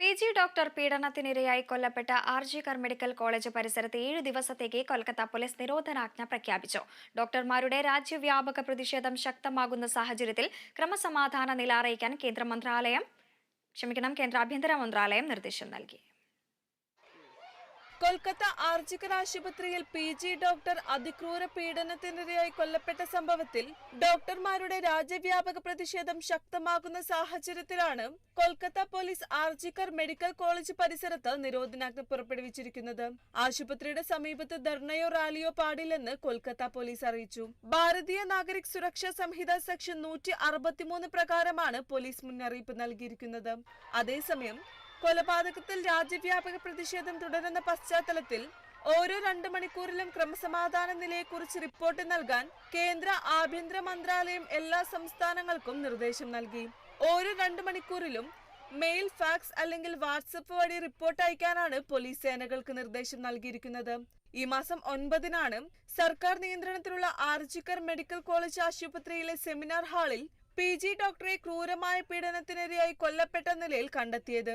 P G doctor പീഡനത്തിനിരയായി കൊല്ലപ്പെട്ട R G Kar medical college പരിസരത്ത് ഏഴു ദിവസത്തേക്ക് കൊൽക്കത്ത പോലീസ് നിരോധനാജ്ഞ പ്രഖ്യാപിച്ചു. ഡോക്ടർമാരുടെ രാജ്യവ്യാപക പ്രതിഷേധം ശക്തമാകുന്ന സാഹചര്യത്തിൽ ക്രമസമാധാന നില അറിയിക്കാൻ കേന്ദ്ര മന്ത്രാലയം ക്ഷമിക്കണം കേന്ദ്ര ആഭ്യന്തര മന്ത്രാലയം നിർദ്ദേശം നൽകി. കൊൽക്കത്ത ആർജിക്കർ ആശുപത്രിയിൽ പി ജി ഡോക്ടർ അതിക്രൂര പീഡനത്തിനിരയായി കൊല്ലപ്പെട്ട സംഭവത്തിൽ ഡോക്ടർമാരുടെ രാജ്യവ്യാപക പ്രതിഷേധം ശക്തമാകുന്ന സാഹചര്യത്തിലാണ് Kolkata police RG Kar medical college പരിസരത്ത് നിരോധനാജ്ഞ പുറപ്പെടുവിച്ചിരിക്കുന്നത്. ആശുപത്രിയുടെ സമീപത്ത് ധർണയോ റാലിയോ പാടില്ലെന്ന് കൊൽക്കത്ത പോലീസ് അറിയിച്ചു. ഭാരതീയ നാഗരിക് സുരക്ഷാ സംഹിത സെക്ഷൻ നൂറ്റി പ്രകാരമാണ് പോലീസ് മുന്നറിയിപ്പ് നൽകിയിരിക്കുന്നത്. അതേസമയം കൊലപാതകത്തിൽ രാജ്യവ്യാപക പ്രതിഷേധം തുടരുന്ന പശ്ചാത്തലത്തിൽ ഓരോ രണ്ട് മണിക്കൂറിലും ക്രമസമാധാന നിലയെക്കുറിച്ച് റിപ്പോർട്ട് നൽകാൻ കേന്ദ്ര ആഭ്യന്തര മന്ത്രാലയം എല്ലാ സംസ്ഥാനങ്ങൾക്കും നിർദ്ദേശം നൽകി. ഓരോ രണ്ട് മണിക്കൂറിലും മെയിൽ ഫാക്സ് അല്ലെങ്കിൽ വാട്സപ്പ് വഴി റിപ്പോർട്ട് അയക്കാനാണ് പോലീസ് സേനകൾക്ക് നിർദ്ദേശം നൽകിയിരിക്കുന്നത്. ഈ മാസം ഒൻപതിനാണ് സർക്കാർ നിയന്ത്രണത്തിലുള്ള ആർജിക്കർ മെഡിക്കൽ കോളേജ് ആശുപത്രിയിലെ സെമിനാർ ഹാളിൽ പി ജി ഡോക്ടറെ ക്രൂരമായ പീഡനത്തിനിരയായി കൊല്ലപ്പെട്ട നിലയിൽ കണ്ടെത്തിയത്.